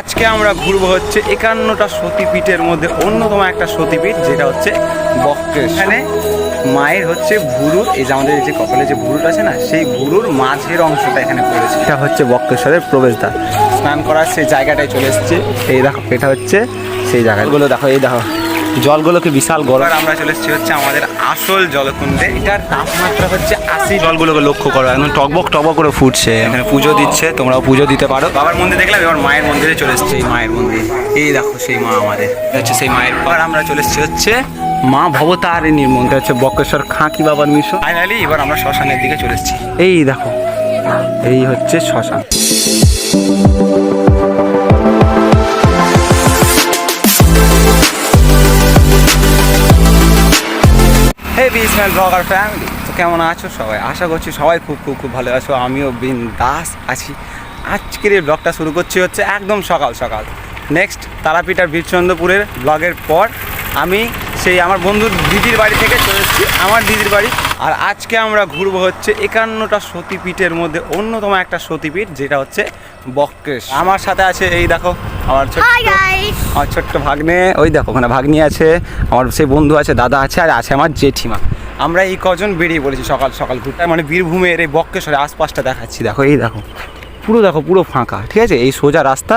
আজকে আমরা ঘুরবো হচ্ছে একান্নটা সতীপীঠের মধ্যে অন্যতম একটা সতীপীঠ, যেটা হচ্ছে বক্রেশ। এখানে মায়ের হচ্ছে ভুরুর, এই যে আমাদের যে কপালে যে ভুরুটা আছে না, সেই ভুরুর মাঝের অংশটা এখানে পড়েছে। এটা হচ্ছে বক্রেশ্বরের প্রবেশদ্বার। স্নান করার সেই জায়গাটায় চলে এসছে। এই দেখো, এটা হচ্ছে সেই জায়গাগুলো। দেখো, এই দেখো। জলগুলোকে বিশাল গরম আমরা চলে এসেছি হচ্ছে আমাদের আসল জলকুণ্ডে। এটার তাপমাত্রা হচ্ছে আশি জলগুলোকে লক্ষ্য করো একদম টকবক টকবক করে ফুটছে। এখানে পুজো দিচ্ছে তোমরাও পুজো দিতে পারো। বাবার মন্দির দেখলাম এবার মায়ের মন্দিরে চলে এসেছি এই মায়ের মন্দির। এই দেখো সেই মা আমাদের হচ্ছে সেই মায়ের পর আমরা চলে এসেছি হচ্ছে মা ভবতারিণীর মন্দির হচ্ছে বক্রেশ্বর খাঁকি বাবার মিশন। ফাইনালি এবার আমরা শ্মশানের দিকে চলে এসেছি। এই দেখো এই হচ্ছে শ্মশান। হে বিসমেল ব্লগার ফ্যামিলি তো কেমন আছো সবাই? আশা করছি সবাই খুব খুব খুব ভালো আছো। আমিও বিন দাস আছি। আজকের এই ব্লগটা শুরু করছি হচ্ছে একদম সকাল সকাল। নেক্সট তারাপীঠ আর বীরচন্দ্রপুরের ব্লগের পর আমি সেই আমার বন্ধুর দিদির বাড়ি থেকে চলে এসেছি। আমার দিদির বাড়ি আর আজকে আমরা ঘুরবো হচ্ছে একান্নটা সতীপীঠের মধ্যে অন্যতম একটা সতীপীঠ যেটা হচ্ছে বক্রেশ। আমার সাথে আছে এই দেখো আমার ছোট্ট আমার ছোট্ট ভাগ্নে ওই দেখো ওখানে ভাগ্নি আছে আমার সেই বন্ধু আছে দাদা আছে আর আছে আমার জেঠিমা। আমরা এই কজন বেরিয়ে পড়েছি সকাল সকাল ঘুরতে মানে বীরভূমের এই বক্রেশ্বরের আশপাশটা দেখাচ্ছি দেখো এই দেখো। পুরো দেখো, পুরো ফাঁকা, ঠিক আছে? এই সোজা রাস্তা,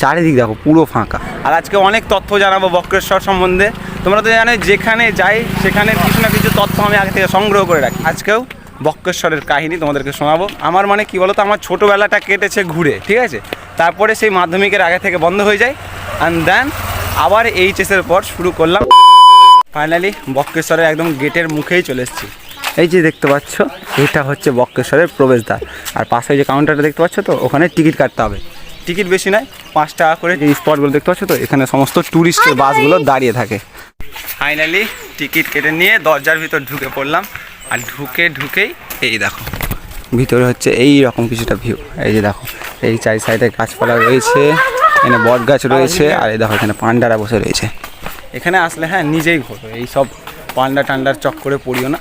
চারিদিক দেখো, পুরো ফাঁকা। আর আজকে অনেক তথ্য জানাব বক্রেশ্বর সম্বন্ধে। তোমরা তো জানো যেখানে যাই, সেখানে কিছু না কিছু তথ্য আমি আগে থেকে সংগ্রহ করে রাখি। আজকেও বক্রেশ্বরের কাহিনী তোমাদেরকে শোনাবো। আমার মানে কি বলতো, আমার ছোটোবেলাটা কেটেছে ঘুরে, ঠিক আছে? তারপরে সেই মাধ্যমিকের আগে থেকে বন্ধ হয়ে যায়। অ্যান্ড দেন আবার এইচএসের পর শুরু করলাম। ফাইনালি বক্রেশ্বরের একদম গেটের মুখেই চলে এসেছি। এই যে দেখতে পাচ্ছ এটা হচ্ছে বক্রেশ্বরের প্রবেশদ্বার। আর পাশে যে কাউন্টারটা দেখতে পাচ্ছ তো ওখানে টিকিট কাটতে হবে। টিকিট বেশি নয় পাঁচ টাকা করে। যে স্পটগুলো দেখতে পাচ্ছ তো এখানে সমস্ত ট্যুরিস্টের বাসগুলো দাঁড়িয়ে থাকে। ফাইনালি টিকিট কেটে নিয়ে দরজার ভিতর ঢুকে পড়লাম। আর ঢুকে ঢুকেই এই দেখো। ভিতরে হচ্ছে এই রকম কিছুটা ভিউ এই যে দেখো এই চারি সাইডে গাছপালা রয়েছে এখানে বট গাছ রয়েছে আর এই দেখো এখানে পান্ডারা বসে রয়েছে। এখানে আসলে হ্যাঁ নিজেই ঘোরো। এই সব পান্ডা টান্ডার চক্করে পড়িও না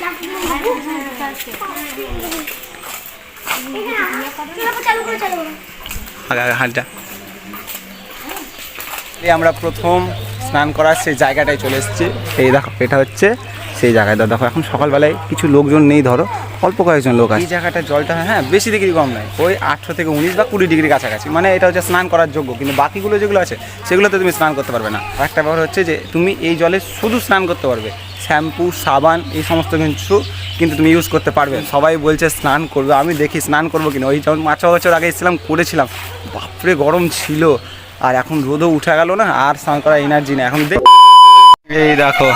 চালু করে চালু করো। আগে আগে হাঁটা আমরা প্রথম স্নান করার সেই জায়গাটায় চলে এসেছি। এই দেখো, এটা হচ্ছে সেই জায়গাটা। দেখো, এখন সকালবেলায় কিছু লোকজন নেই, ধরো, অল্প কয়েকজন লোক আছে। এই জায়গাটা জলটা হ্যাঁ বেশি ডিগ্রি কম নয়। ওই আঠেরো থেকে উনিশ বা কুড়ি ডিগ্রি কাছাকাছি। মানে এটা হচ্ছে স্নান করার যোগ্য। কিন্তু বাকিগুলো যেগুলো আছে, সেগুলোতে তুমি স্নান করতে পারবে না। একটা ব্যাপার হচ্ছে যে, তুমি এই জলে শুধু স্নান করতে পারবে। শ্যাম্পু, সাবান, এই সমস্ত কিছু কিন্তু তুমি ইউজ করতে পারবে। সবাই বলছে, স্নান করবে। আমি দেখি, স্নান করব কিনা। ওই যেমন পাঁচ ছ বছর আগে এসেছিলাম, করেছিলাম। বাপরে, গরম ছিল। আর এখন রোদও উঠে গেল না, আর স্নান করার এনার্জি নেই। এখন দেখ এই দেখো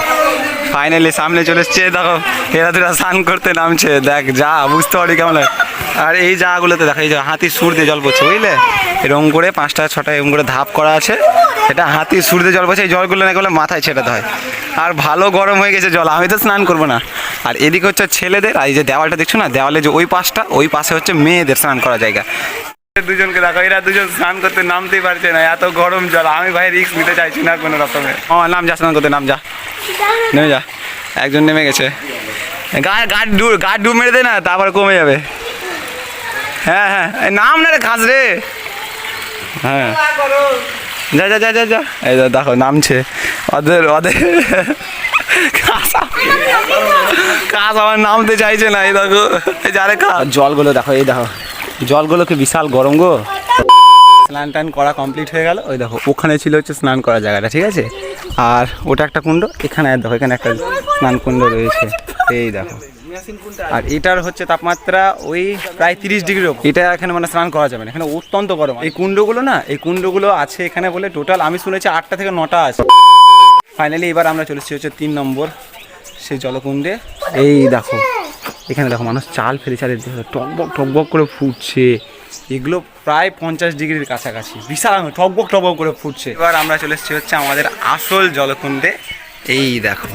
ফাইনালি সামনে চলে এসছে, দেখো, এরা দুরা স্নান করতে নামছে। দেখ, যা, বুঝতে পারি কেমন আর এই জায়গাগুলোতে দেখো, এই যে হাতির সুর দিয়ে জল পড়ছে, বুঝলে? এরকম করে পাঁচটা, ছটা এরকম করে ধাপ করা আছে। এটা হাতির সুর দিয়ে জল পড়ছে, এই জলগুলো না বলে মাথায় ছেটাতে হয় আর ভালো গরম হয়ে গেছে জল, আমি তো স্নান করব না। আর এদিকে হচ্ছে ছেলেদের, আর এই যে দেওয়ালটা দেখছ না, দেওয়ালে যে ওই পাশটা, ওই পাশে হচ্ছে মেয়েদের স্নান করা জায়গা। দুজনকে দেখো, এরা দুজন স্নান করতে নামতেই পারছে না, এত গরম জল। আমি ভাই রিস্ক নিতে চাইছি না কোনো রকমে। ও নাম যা, স্নান করতে নাম যা। নেমে যা। একজন নেমে গেছে। গা গা ডুব গা ডুব মেরে দে না, তারপর কমে যাবে। হ্যাঁ হ্যাঁ। নাম না রে, খাস রে। হ্যাঁ। যা যা যা যা যা। এই দেখো, নামছে। ওদের ওদের। কাজ আমার নামতে চাইছে না, এই দেখো। এই যারে কাজ জলগুলো দেখো, এই দেখো। জলগুলোকে বিশাল গরম গো। স্নান টান করা কমপ্লিট হয়ে গেল। ওই দেখো, ওখানে ছিল হচ্ছে স্নান করা জায়গাটা, ঠিক আছে? আর ওটা একটা কুণ্ড, এখানে দেখো, এখানে একটা স্নান কুণ্ড রয়েছে। এই দেখো। আর এটার হচ্ছে তাপমাত্রা ওই প্রায় তিরিশ ডিগ্রি এটা এখানে মানে স্নান করা যাবে না। এখানে অত্যন্ত গরম। এই কুণ্ডগুলো না, এই কুণ্ডগুলো আছে এখানে বলে টোটাল আমি শুনেছি আটটা থেকে নটা আছে। ফাইনালি এবার আমরা চলেছি হচ্ছে তিন নম্বর সেই জলকুণ্ডে। এই দেখো এখানে দেখো মানুষ চাল ফেলে চালে টকবক টকবক করে ফুটছে। এগুলো প্রায় পঞ্চাশ ডিগ্রির কাছাকাছি। বিশাল টকবক টকবক করে ফুটছে। এবার আমরা চলে এসেছি হচ্ছে আমাদের আসল জলকুণ্ডে। এই দেখো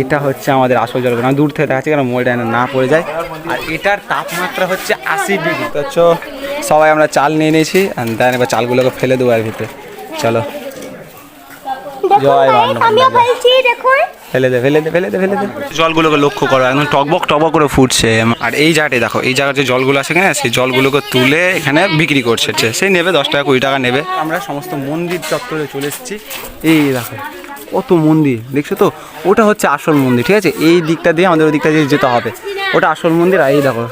এটা হচ্ছে আমাদের আসল জলকুণ্ড। দূর থেকে দেখাচ্ছি কারণ মোবাইলটা না পড়ে যায়। আর এটার তাপমাত্রা হচ্ছে আশি ডিগ্রি। তো সবাই আমরা চাল নিয়ে নিয়েছি দেন এবার চালগুলোকে ফেলে দেবো এর ভিতরে। চলো দেখুন জয় গাইস বাংলা আমিও ফেলছি দেখুন। ফেলে দে ফেলে দে ফেলে দে ফেলে দে। জলগুলোকে লক্ষ্য করো একদম টকবক টকবক করে ফুটছে। আর এই জায়গাটায় দেখো এই জায়গায় যে জলগুলো আছে কিনা সেই জলগুলোকে তুলে এখানে বিক্রি করছে। যে সেই নেবে দশ টাকা কুড়ি টাকা নেবে। আমরা সমস্ত মন্দির চত্বরে চলে এসেছি। এই দেখো কত মন্দির দেখছ তো? ওটা হচ্ছে আসল মন্দির ঠিক আছে? এই দিকটা দিয়ে আমাদের ওই দিকটা দিয়ে যেতে হবে। ওটা আসল মন্দির আর এই দেখো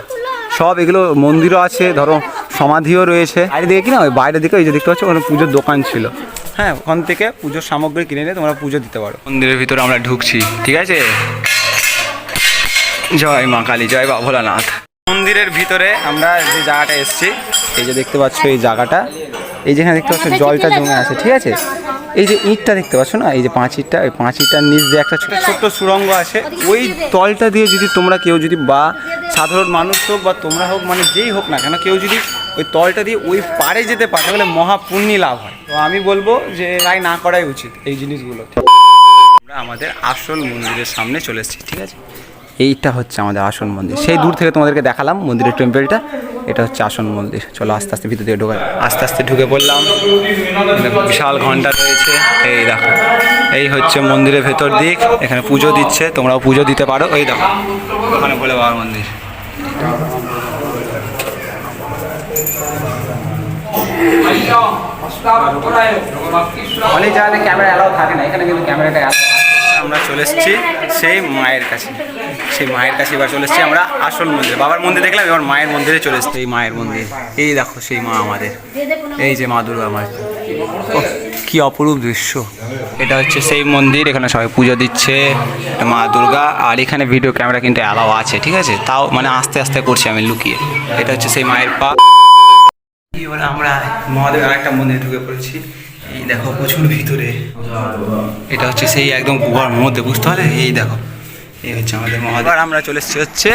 সব এগুলো মন্দিরও আছে ধরো সমাধিও রয়েছে। আর বাইরে দিকে কিনা ওই বাইরের দিকে ওই যে দেখতে পাচ্ছ ওখানে পুজোর দোকান ছিল। হ্যাঁ ওখান থেকে পুজোর সামগ্রী কিনে নিয়ে তোমরা পুজো দিতে পারো। মন্দিরের ভিতরে আমরা ঢুকছি ঠিক আছে? জয় মা কালী জয় বা ভোলানাথ। মন্দিরের ভিতরে আমরা যে জায়গাটা এসেছি এই যে দেখতে পাচ্ছ এই জায়গাটা এই যেখানে দেখতে পাচ্ছ জলটা জমে আছে ঠিক আছে? এই যে ইঁটটা দেখতে পাচ্ছ না এই যে পাঁচ ইঁটটা ওই পাঁচ ইঁটটার নিচ দিয়ে একটা ছোট ছোট্ট সুড়ঙ্গ আছে। ওই তলটা দিয়ে যদি তোমরা কেউ যদি বা সাধারণ মানুষ হোক বা তোমরা হোক মানে যেই হোক না কেন কেউ যদি ওই তলটা দিয়ে ওই পারে যেতে পারে, তাহলে মহাপুণ্যি লাভ হয়। তো আমি বলব যে তাই না করাই উচিত এই জিনিসগুলো। আমরা আমাদের আসল মন্দিরের সামনে চলে এসেছি, ঠিক আছে? এইটা হচ্ছে আমাদের আসল মন্দির। সেই দূর থেকে তোমাদেরকে দেখালাম মন্দিরের টেম্পেলটা। এটা হচ্ছে আসল মন্দির। চলো আস্তে আস্তে ভিতর দিয়ে ঢোকা আস্তে আস্তে ঢুকে পড়লাম। বিশাল ঘণ্টা রয়েছে। এই দেখো, এই হচ্ছে মন্দিরের ভেতর দিক। এখানে পুজো দিচ্ছে, তোমরাও পুজো দিতে পারো। এই দেখো, ওখানে বলে বাবার মন্দির। ক্যামেরা থাকে না এখানে কিন্তু ক্যামেরাটা আমরা চলে এসেছি সেই মায়ের কাছে। সেই মায়ের কাছে এবার চলে এসেছি আমরা আসল মন্দির। বাবার মন্দির দেখলাম এবার মায়ের মন্দিরে চলে এসেছি। এই মায়ের মন্দির। এই দেখো সেই মা আমাদের। এই যে মা দুর্গা ওহ, কি অপরূপ দৃশ্য। এটা হচ্ছে সেই মন্দির এখানে সবাই পুজো দিচ্ছে মা দুর্গা। আর এখানে ভিডিও ক্যামেরা কিন্তু অ্যালাও আছে ঠিক আছে? তাও মানে আস্তে আস্তে করছি আমি লুকিয়ে। এটা হচ্ছে সেই মায়ের পা। এবার আমরা মহাদেব আর একটা মন্দিরে ঢুকে পড়েছি। এই দেখো প্রচুর ভিতরে। এটা হচ্ছে সেই একদম গুহার মধ্যে, বুঝতে পারলে? এই দেখো, এই হচ্ছে আমাদের মহাদেব। আমরা চলে এসেছি হচ্ছে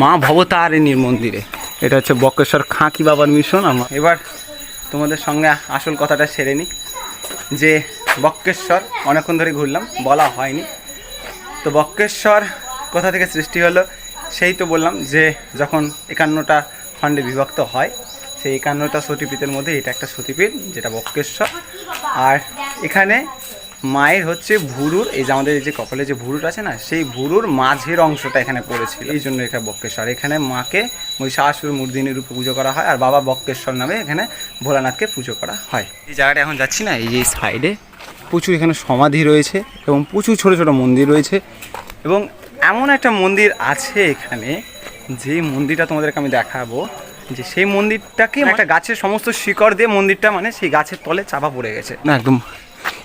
মা ভবতারিণীর মন্দিরে। এটা হচ্ছে বক্রেশ্বর খাঁকি বাবার মিশন। আমার এবার তোমাদের সঙ্গে আসল কথাটা সেরে নিই, যে বক্রেশ্বর, অনেকক্ষণ ধরে ঘুরলাম, বলা হয়নি। তো বক্রেশ্বর কোথা থেকে সৃষ্টি হলো, সেই তো বললাম যে যখন একান্নটা খণ্ডে বিভক্ত হয় সেই একান্নটা সতীপীঠের মধ্যে এটা একটা সতীপীঠ, যেটা বক্রেশ্বর আর এখানে মায়ের হচ্ছে ভুরুর, এই যে আমাদের এই যে কপালে যে ভুরুর আছে না, সেই ভুরুর মাঝের অংশটা এখানে পড়েছিল। এই জন্য এখানে বক্রেশ্বর এখানে মাকে ওই মহিষাসুর মূর্দিনী রূপে পুজো করা হয়, আর বাবা বক্রেশ্বর নামে এখানে ভোলানাথকে পুজো করা হয়। এই জায়গাটা এখন যাচ্ছি না, এই যে সাইডে প্রচুর এখানে সমাধি রয়েছে এবং প্রচুর ছোট ছোট মন্দির রয়েছে। এবং এমন একটা মন্দির আছে এখানে, যে মন্দিরটা তোমাদেরকে আমি দেখাবো। যে সেই মন্দিরটাকে একটা গাছের সমস্ত শিকড় দিয়ে মন্দিরটা মানে সেই গাছের তলে চাপা পড়ে গেছে। না একদম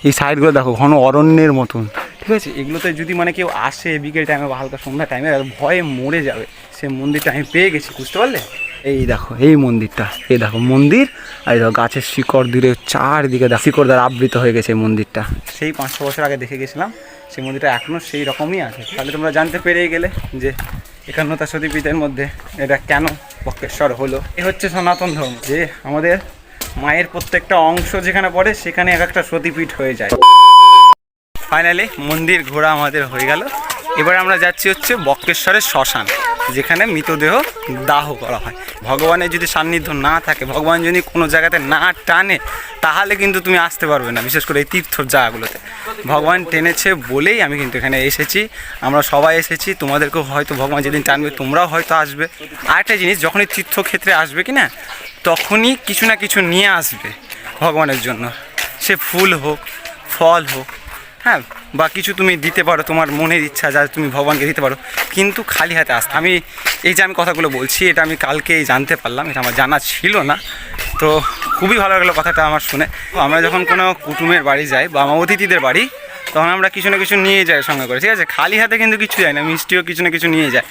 এই সাইডগুলো দেখো ঘন অরণ্যের মতন। ঠিক আছে? এগুলোতে যদি মানে কেউ আসে বিকেল টাইমে বা হালকা সন্ধ্যা টাইমে ভয়ে মরে যাবে সে মন্দিরটা আমি পেয়ে গেছি বুঝতে পারলে? এই দেখো এই মন্দিরটা এই দেখো মন্দির আর এই দেখো গাছের শিকড় দিয়ে চারদিকে দেখো শিকড় দ্বারা আবৃত হয়ে গেছে এই মন্দিরটা। সেই পাঁচশো বছর আগে দেখে গেছিলাম সেই মন্দিরটা এখনও সেই রকমই আছে। তাহলে তোমরা জানতে পেরেই গেলে যে একান্নতা সতীপীঠের মধ্যে এটা কেন বক্রেশ্বর হলো? এ হচ্ছে সনাতন ধর্ম, যে আমাদের মায়ের প্রত্যেকটা অংশ যেখানে পড়ে, সেখানে এক একটা সতীপীঠ হয়ে যায়। ফাইনালি মন্দির ঘোরা আমাদের হয়ে গেল। এবার আমরা যাচ্ছি হচ্ছে বক্রেশ্বরের শ্মশান। যেখানে মৃতদেহ দাহ করা হয়। ভগবানের যদি সান্নিধ্য না থাকে, ভগবান যদি কোনো জায়গাতে না টানে, তাহলে কিন্তু তুমি আসতে পারবে না, বিশেষ করে এই তীর্থর জায়গাগুলোতে ভগবান টেনেছে বলেই আমি কিন্তু এখানে এসেছি। আমরা সবাই এসেছি, তোমাদেরকেও হয়তো ভগবান যেদিন টানবে, তোমরাও হয়তো আসবে। আরেকটা জিনিস, যখনই তীর্থক্ষেত্রে আসবে কি না তখনই কিছু না কিছু নিয়ে আসবে ভগবানের জন্য। সে ফুল হোক, ফল হোক হ্যাঁ বা কিছু তুমি দিতে পারো, তোমার মনের ইচ্ছা যা তুমি ভগবানকে দিতে পারো, কিন্তু খালি হাতে আসতে। আমি এই যে আমি কথাগুলো বলছি, এটা আমি কালকেই জানতে পারলাম, এটা আমার জানা ছিল না। তো খুবই ভালো লাগল কথাটা আমার শুনে। আমরা যখন কোনো কুটুমের বাড়ি যাই বা আমার অতিথিদের বাড়ি, তখন আমরা কিছু না কিছু নিয়ে যাই সঙ্গে করে, ঠিক আছে? খালি হাতে কিন্তু কিছু যায় না, মিষ্টিও কিছু না কিছু নিয়ে যায়।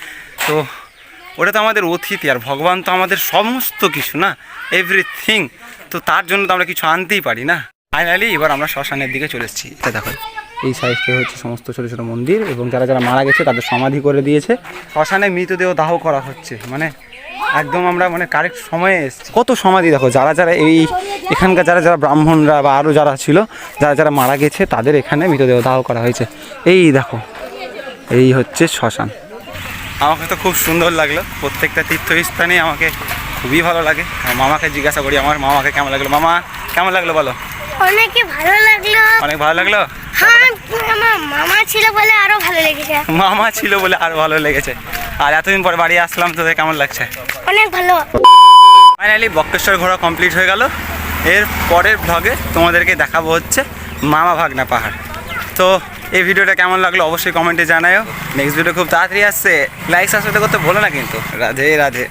তো ওটা তো আমাদের অতিথি, আর ভগবান তো আমাদের সমস্ত কিছু না এভরিথিং তো তার জন্য তো আমরা কিছু আনতেই পারি না। ফাইনালি এবার আমরা শ্মশানের দিকে চলে এসেছি। এটা দেখো। এই সাইডটা হচ্ছে সমস্ত ছোটো ছোটো মন্দির এবং যারা যারা মারা গেছে তাদের সমাধি করে দিয়েছে। শ্মশানে মৃতদেহ দাহ করা হচ্ছে মানে একদম আমরা মানে কারেক্ট সময়ে এসেছি। কত সমাধি দেখো যারা যারা এই এখানকার যারা যারা ব্রাহ্মণরা বা আরও যারা ছিল যারা যারা মারা গেছে তাদের এখানে মৃতদেহ দাহ করা হয়েছে। এই দেখো এই হচ্ছে শ্মশান। আমাকে তো খুব সুন্দর লাগল প্রত্যেকটা তীর্থস্থানেই আমাকে খুবই ভালো লাগে। আর মামাকে জিজ্ঞাসা করি আমার মামাকে কেমন লাগল? মামা কেমন লাগল বলো? অনেকে ভালো লাগল। অনেক ভালো লাগল? আমার মামা ছিল বলে আরও ভালো লেগেছে। মামা ছিল বলে আরও ভালো লেগেছে। আর এতদিন পর বাড়ি আসলাম তোদের কেমন লাগছে? অনেক ভালো। ফাইনালি বক্রেশ্বর ঘোরা কমপ্লিট হয়ে গেল। এর পরের ভ্লগে তোমাদেরকে দেখাবো হচ্ছে মামা ভাগনা পাহাড়। তো এই ভিডিওটা কেমন লাগল অবশ্যই কমেন্টে জানাও নেক্সট ভিডিও খুব তাড়াতাড়ি আসছে। লাইক সাবস্ক্রাইব করতে ভুলো না কিন্তু। রাধে রাধে।